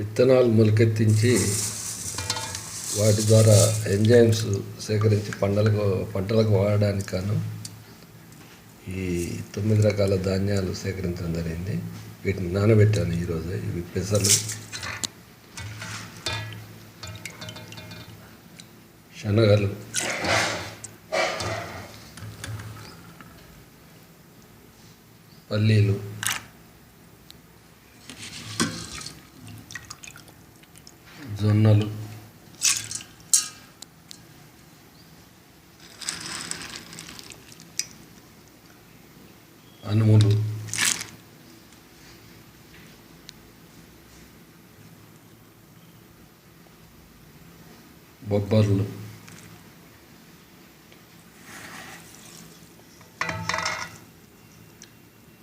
విత్తనాలు మొలకెత్తించి వాటి ద్వారా ఎంజైమ్స్ సేకరించి పంటలకు పంటలకు వాడడానికి కాను ఈ తొమ్మిది రకాల ధాన్యాలు సేకరించడం జరిగింది. వీటిని నానబెట్టాను ఈరోజు. ఇవి పెసలు శనగలు పల్లీలు జొన్నలు అనుములు బొబ్బర్లు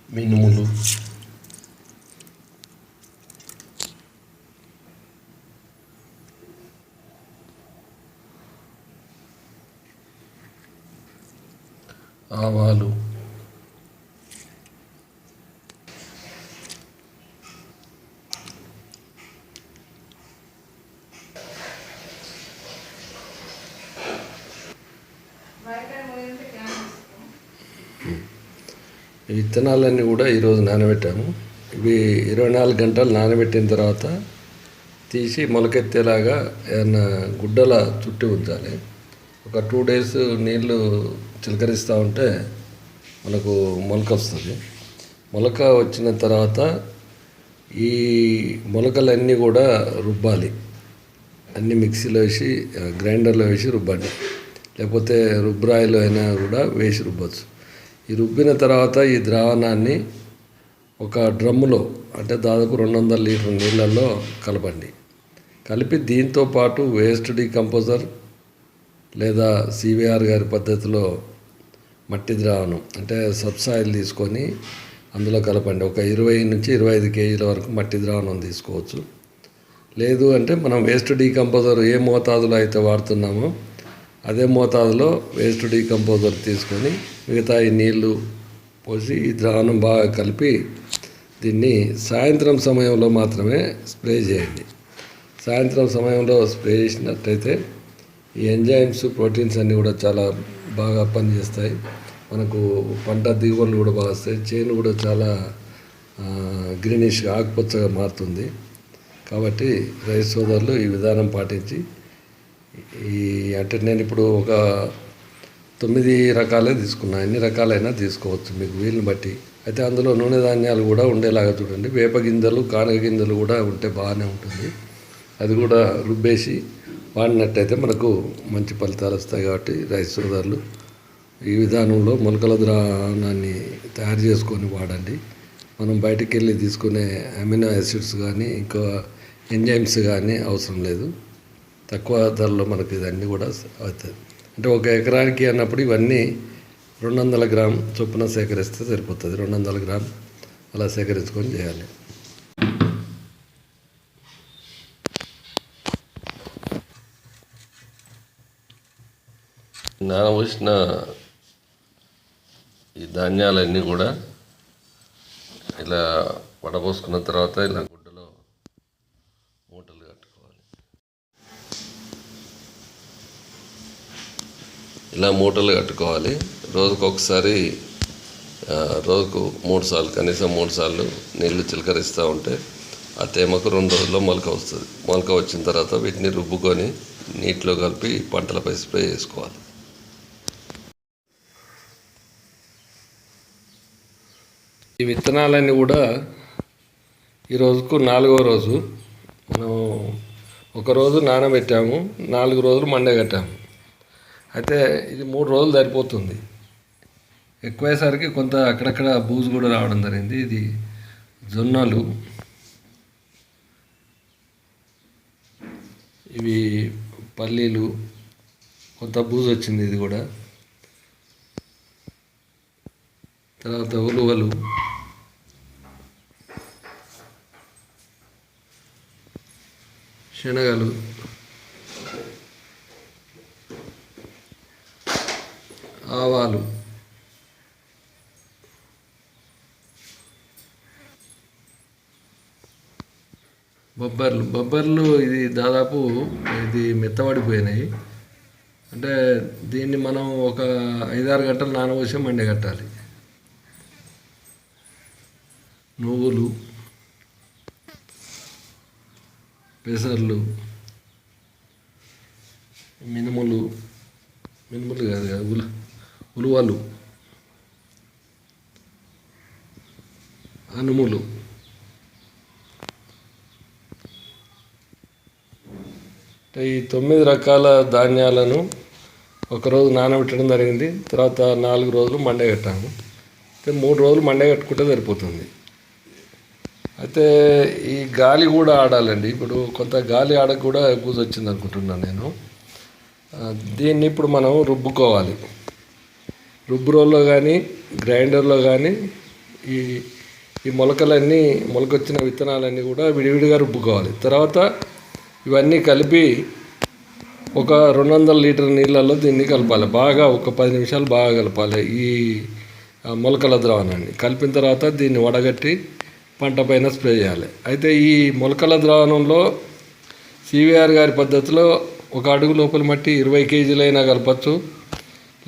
మినుములు ఆవాలు ఈ విత్తనాలన్నీ కూడా ఈరోజు నానబెట్టాము. ఇవి ఇరవై నాలుగు గంటలు నానబెట్టిన తర్వాత తీసి మొలకెత్తేలాగా ఏమన్నా గుడ్డల చుట్టి ఉంచాలి. ఒక టూ డేస్ నీళ్ళు చిలకరిస్తూ ఉంటే మనకు మొలక వస్తుంది. మొలక వచ్చిన తర్వాత ఈ మొలకలన్నీ కూడా రుబ్బాలి. అన్ని మిక్సీలో వేసి గ్రైండర్లో వేసి రుబ్బండి లేకపోతే రుబ్బరాయిలో అయినా కూడా వేసి రుబ్బచ్చు. ఈ రుబ్బిన తర్వాత ఈ ద్రావణాన్ని ఒక డ్రమ్ములో అంటే దాదాపు రెండు వందల లీటర్ నీళ్ళల్లో కలపండి. కలిపి దీంతో పాటు వేస్ట్ డీకంపోజర్ లేదా సివిఆర్ గారి పద్ధతిలో మట్టి ద్రావణం అంటే సబ్సాయిల్ తీసుకొని అందులో కలపండి. ఒక ఇరవై నుంచి ఇరవై ఐదు కేజీల వరకు మట్టి ద్రావణం తీసుకోవచ్చు. లేదు అంటే మనం వేస్ట్ డీకంపోజర్ ఏ మోతాదులో అయితే వాడుతున్నామో అదే మోతాదులో వేస్ట్ డీకంపోజర్ తీసుకొని మిగతా ఈ నీళ్ళు పోసి ఈ ద్రావణం బాగా కలిపి దీన్ని సాయంత్రం సమయంలో మాత్రమే స్ప్రే చేయండి. సాయంత్రం సమయంలో స్ప్రే చేసినట్టయితే ఈ ఎంజైమ్స్ ప్రోటీన్స్ అన్నీ కూడా చాలా బాగా పనిచేస్తాయి. మనకు పంట దిగుబడులు కూడా బాగా వస్తాయి. చేను కూడా చాలా గ్రీనిష్గా ఆకుపచ్చగా మారుతుంది. కాబట్టి రైతు సోదరులు ఈ విధానం పాటించి ఈ అంటే నేను ఇప్పుడు ఒక తొమ్మిది రకాలే తీసుకున్నా. ఎన్ని రకాలైనా తీసుకోవచ్చు మీకు వీలుని బట్టి. అయితే అందులో నూనె ధాన్యాలు కూడా ఉండేలాగా చూడండి. వేప గింజలు కానగ గింజలు కూడా ఉంటే బాగానే ఉంటుంది. అది కూడా రుబ్బేసి వాడినట్టయితే మనకు మంచి ఫలితాలు వస్తాయి కాబట్టి రైస్ సోదరులు ఈ విధానంలో మొలకల ద్రావణాన్ని తయారు చేసుకొని వాడండి. మనం బయటికి వెళ్ళి తీసుకునే అమినో యాసిడ్స్ కానీ ఇంకా ఎంజైమ్స్ కానీ అవసరం లేదు. తక్కువ ధరలో మనకి ఇదన్నీ కూడా అవుతుంది అంటే ఒక ఎకరానికి అన్నప్పుడు ఇవన్నీ రెండు వందల గ్రామ్ చొప్పున సేకరిస్తే సరిపోతుంది. రెండు వందల గ్రామ్ అలా సేకరించుకొని చేయాలి. నానబోసిన ఈ ధాన్యాలన్నీ కూడా ఇలా వడపోసుకున్న తర్వాత ఇలా గుడ్డలో మూటలు కట్టుకోవాలి ఇలా మూటలు కట్టుకోవాలి. రోజుకు ఒకసారి రోజుకు మూడు సార్లు కనీసం మూడు సార్లు నీళ్ళు చిలకరిస్తూ ఉంటే ఆ తేమకు రెండు రోజుల్లో మొలక వస్తుంది. మొలక వచ్చిన తర్వాత వీటిని రుబ్బుకొని నీటిలో కలిపి పంటలపై స్ప్రే చేసుకోవాలి. ఈ విత్తనాలన్నీ కూడా ఈ రోజుకు నాలుగో రోజు. మనం ఒక రోజు నానబెట్టాము నాలుగు రోజులు మండగట్టాము అయితే ఇది మూడు రోజులు సరిపోతుంది. ఎక్కువయ్యేసరికి కొంత అక్కడక్కడ బూజు కూడా రావడం జరిగింది. ఇది జొన్నలు. ఇవి పల్లీలు. కొంత బూజు వచ్చింది ఇది కూడా. తర్వాత ఉలువలు. శనగలు. ఆవాలు. బొబ్బర్లు. బొబ్బర్లు ఇది దాదాపు ఇది మెత్తబడిపోయినాయి. అంటే దీన్ని మనం ఒక ఐదారు గంటలు నానబోసి మండగట్టాలి నువ్వులు పెసర్లు మినుములు. మినుములు కాదు కాదు ఉలువలు అనుములు అంటే ఈ తొమ్మిది రకాల ధాన్యాలను ఒకరోజు నానబెట్టడం జరిగింది. తర్వాత నాలుగు రోజులు మండగట్టాము అయితే మూడు రోజులు మండగట్టుకుంటే సరిపోతుంది. అయితే ఈ గాలి కూడా ఆడాలండి. ఇప్పుడు కొంత గాలి ఆడకు కూడా గుజు వచ్చింది అనుకుంటున్నాను నేను దీన్ని ఇప్పుడు మనం రుబ్బుకోవాలి. రుబ్బు కానీ గ్రైండర్లో కానీ ఈ ఈ మొలకలన్నీ మొలకొచ్చిన విత్తనాలన్నీ కూడా విడివిడిగా రుబ్బుకోవాలి. తర్వాత ఇవన్నీ కలిపి ఒక రెండు వందల లీటర్ నీళ్ళల్లో దీన్ని కలపాలి. బాగా ఒక పది నిమిషాలు బాగా కలపాలి ఈ మొలకల ద్రావణాన్ని. కలిపిన తర్వాత దీన్ని వడగట్టి పంట పైన స్ప్రే చేయాలి. అయితే ఈ మొలకల ద్రావణంలో సివిఆర్ గారి పద్ధతిలో ఒక అడుగు లోపల మట్టి ఇరవై కేజీలైనా కలపచ్చు.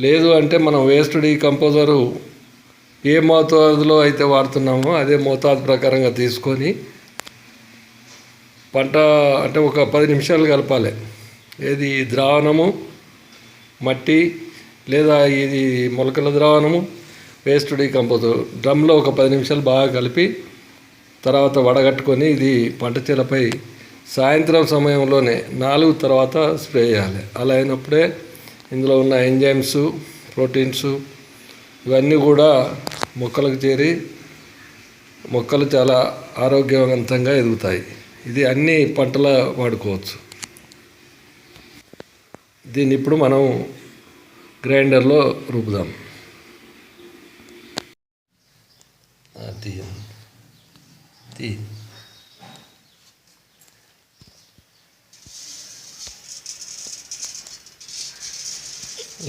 లేదు అంటే మనం వేస్ట్ డీకంపోజరు ఏ మోతాదులో అయితే వాడుతున్నామో అదే మోతాదు ప్రకారంగా తీసుకొని పంట అంటే ఒక పది నిమిషాలు కలపాలి. ఏది ద్రావణము మట్టి లేదా ఇది మొలకల ద్రావణము వేస్ట్ డీకంపోజర్ డ్రమ్లో ఒక పది నిమిషాలు బాగా కలిపి తర్వాత వడగట్టుకొని ఇది పంట చేలపై సాయంత్రం సమయంలోనే నాలుగు తర్వాత స్ప్రే చేయాలి. అలా అయినప్పుడే ఇందులో ఉన్న ఎంజైమ్స్ ప్రోటీన్స్ ఇవన్నీ కూడా మొక్కలకు చేరి మొక్కలు చాలా ఆరోగ్యవంతంగా ఎదుగుతాయి. ఇది అన్ని పంటల వాడుకోవచ్చు. దీన్ని ఇప్పుడు మనం గ్రైండర్లో రుపుదాం. అది తీయం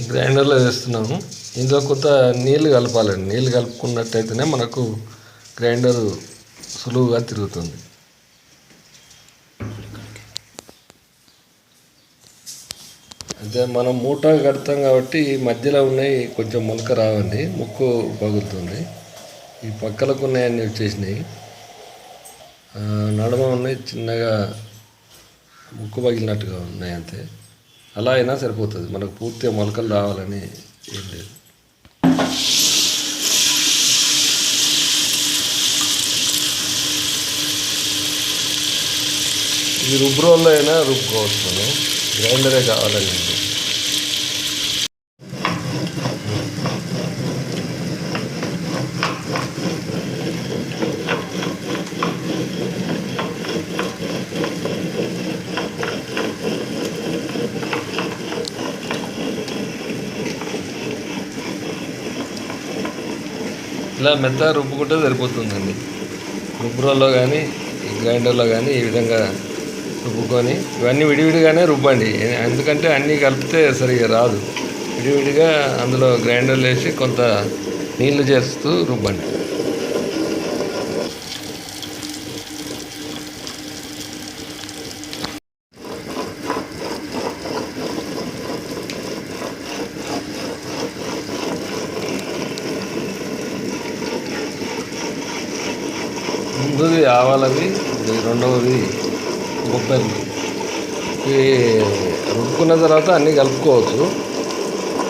గ్రైండర్లో వేస్తున్నాము. ఇందులో కొంత నీళ్ళు కలపాలండి. నీళ్ళు కలుపుకున్నట్టయితేనే మనకు గ్రైండర్ సులువుగా తిరుగుతుంది. అదే మనం మూట కడతాం కాబట్టి మధ్యలో ఉన్నాయి కొంచెం మొలక రావండి. ముక్కు పగులుతుంది. ఈ పక్కలకు ఉన్నాయన్నీ వచ్చేసినాయి నడమ నడుమ ఉన్నాయి చిన్నగా ముక్కు పగిలినట్టుగా ఉన్నాయి అంతే. అలా అయినా సరిపోతుంది. మనకు పూర్తిగా మొలకలు రావాలని ఏం లేదు. ఇది రుబ్బ్రోల్లో అయినా రుబ్బుకోవచ్చు మనం. గ్రైండరే కావాలని ఇలా మెత్త రుబ్బుకుంటే సరిపోతుందండి. రుబ్బురోల్లో కానీ గ్రైండర్లో కానీ ఈ విధంగా రుబ్బుకొని ఇవన్నీ విడివిడిగానే రుబ్బండి. ఎందుకంటే అన్నీ కలిపితే సరిగా రాదు. విడివిడిగా అందులో గ్రైండర్లు వేసి కొంత నీళ్ళు చేస్తూ రుబ్బండి. ముందుది ఆవాలవి రెండవది బొబ్బర్లు ఇవి రుబ్బుకున్న తర్వాత అన్నీ కలుపుకోవచ్చు.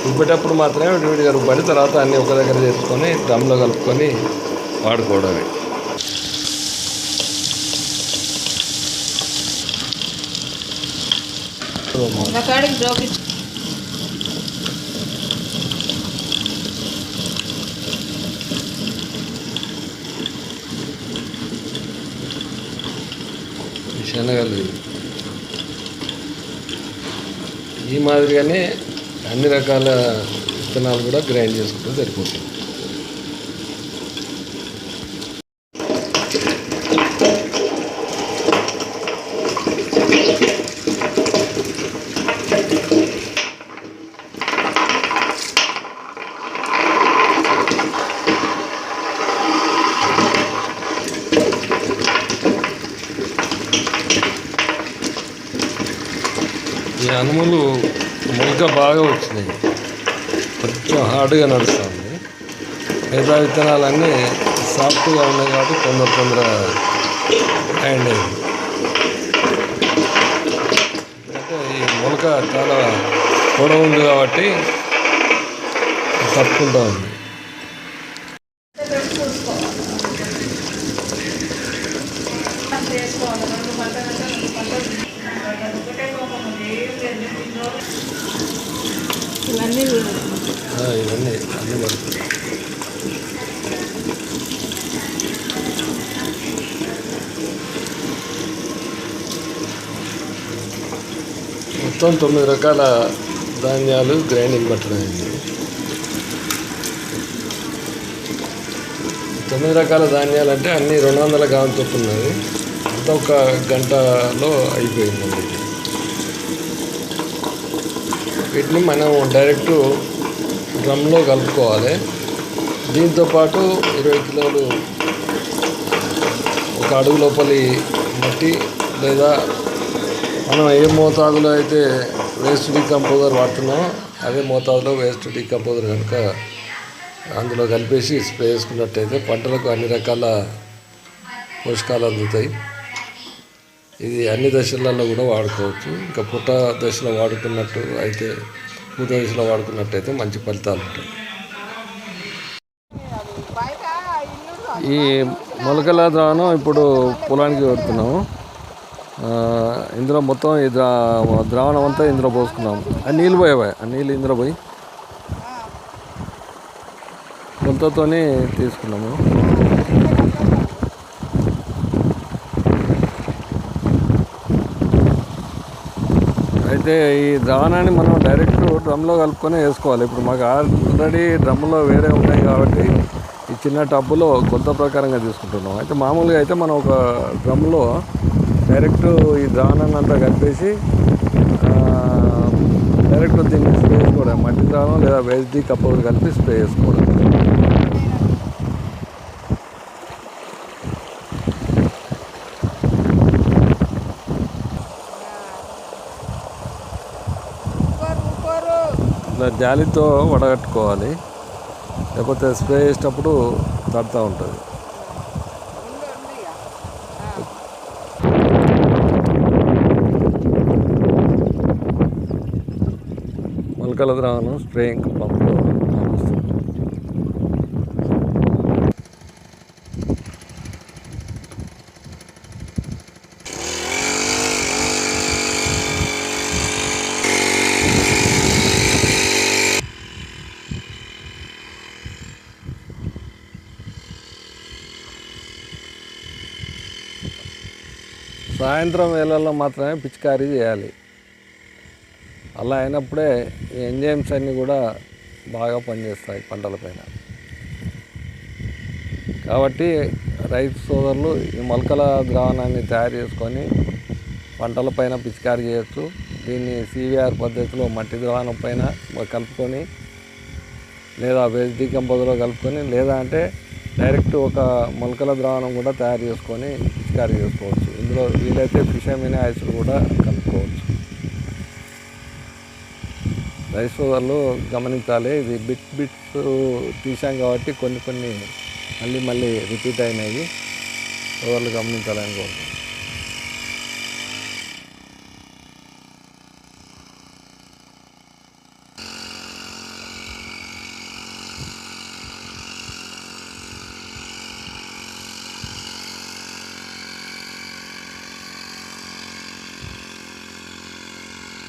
రుబ్బేటప్పుడు మాత్రమే విడివిడిగా రుబ్బండి తర్వాత అన్నీ ఒక దగ్గర చేసుకొని దమ్లో కలుపుకొని వాడుకోవడమే. కాడికి శనగలు ఈ మాదిరిగానే అన్ని రకాల విత్తనాలు కూడా గ్రైండ్ చేసుకుంటే సరిపోతుంది. కనుమలు మొలక బాగా వచ్చినాయి. కొంచెం హార్డ్గా నడుస్తుంది. మిగతా విత్తనాలన్నీ సాఫ్ట్గా ఉన్నాయి కాబట్టి తొందర తొందర హ్యాండ్ అయింది అంటే ఈ మొలక చాలా పొడవు ఉంది కాబట్టి తట్టుకుంటా ఉంది ఇవన్నీ ఆ, ఇవన్నీ అన్నీ పడుతుంది మొత్తం తొమ్మిది రకాల ధాన్యాలు గ్రైండింగ్ పట్టడం తొమ్మిది రకాల ధాన్యాలు అంటే అన్ని రెండు వందల గ్రాములు చొప్పున అంత ఒక గంటలో అయిపోయిందండి. వీటిని మనం డైరెక్ట్ డ్రమ్లో కలుపుకోవాలి. దీంతో పాటు ఇరవై కిలోలు ఒక అడుగు లోపలి మట్టి లేదా మనం ఏ మోతాదులో అయితే వేస్ట్ డీకంపోజర్ వాడుతున్నామో అదే మోతాదులో వేస్ట్ డీకంపోజర్ కనుక అందులో కలిపేసి స్ప్రే చేసుకున్నట్టయితే పంటలకు అన్ని రకాల పోషకాలు అందుతాయి. ఇది అన్ని దశలలో కూడా వాడుకోవచ్చు. ఇంకా పుట్ట దశలో వాడుకున్నట్టు అయితే పూత దశలో వాడుకున్నట్టయితే మంచి ఫలితాలు ఉంటాయి. ఈ మొలకల ద్రావణం ఇప్పుడు పొలానికి పెడుతున్నాము ఇందులో మొత్తం ఈ ద్రా ద్రావణం అంతా ఇందులో పోసుకున్నాము ఆ నీళ్ళు పోయావా? ఆ నీళ్ళు ఇందులో పోయి? గుంతతోని తీసుకున్నాము. అయితే ఈ ద్రావణాన్ని మనం డైరెక్ట్ డ్రమ్లో కలుపుకొని వేసుకోవాలి. ఇప్పుడు మాకు ఆల్రెడీ డ్రమ్లో వేరే ఉన్నాయి కాబట్టి ఈ చిన్న టబ్బులో కొత్త ప్రకారంగా తీసుకుంటున్నాం. అయితే మామూలుగా అయితే మనం ఒక డ్రమ్లో డైరెక్ట్ ఈ ద్రావణాన్ని అంతా కలిపేసి డైరెక్ట్ దీన్ని స్ప్రే చేసుకోవడం మట్టి ద్రావణం లేదా వేస్ది కప్పలు కలిపి స్ప్రే చేసుకోవడం. ఇట్లా జాలితో వడగట్టుకోవాలి. లేకపోతే స్ప్రే చేసేటప్పుడు తడుతూ ఉంటుంది. మొలకల ద్రావణం స్ప్రేయింగ్ పంపులో సాయంత్రం వేళల్లో మాత్రమే పిచికారీ చేయాలి. అలా అయినప్పుడే ఈ ఎంజైమ్స్ అన్నీ కూడా బాగా పనిచేస్తాయి పంటలపైన. కాబట్టి రైతు సోదరులు ఈ మొలకల ద్రావణాన్ని తయారు చేసుకొని పంటలపైన పిచికారీ చేయొచ్చు దీన్ని సివిఆర్ పద్ధతిలో మట్టి ద్రావణం పైన కలుపుకొని లేదా వేస్ట్ డీకంపోజర్లో కలుపుకొని లేదా అంటే డైరెక్ట్ ఒక మొలకల ద్రావణం కూడా తయారు చేసుకొని పిచికారీ చేసుకోవచ్చు. ఇందులో వీలైతే ఫిషమిన్ ఆయిల్స్ కూడా కలుపుకోవచ్చు. రైస్ సోదరులు గమనించాలి. ఇది బిట్ బిట్స్ తీసాం కాబట్టి కొన్ని కొన్ని మళ్ళీ మళ్ళీ రిపీట్ అయినాయి. సోదరులు గమనించాలని కోరుతున్నాను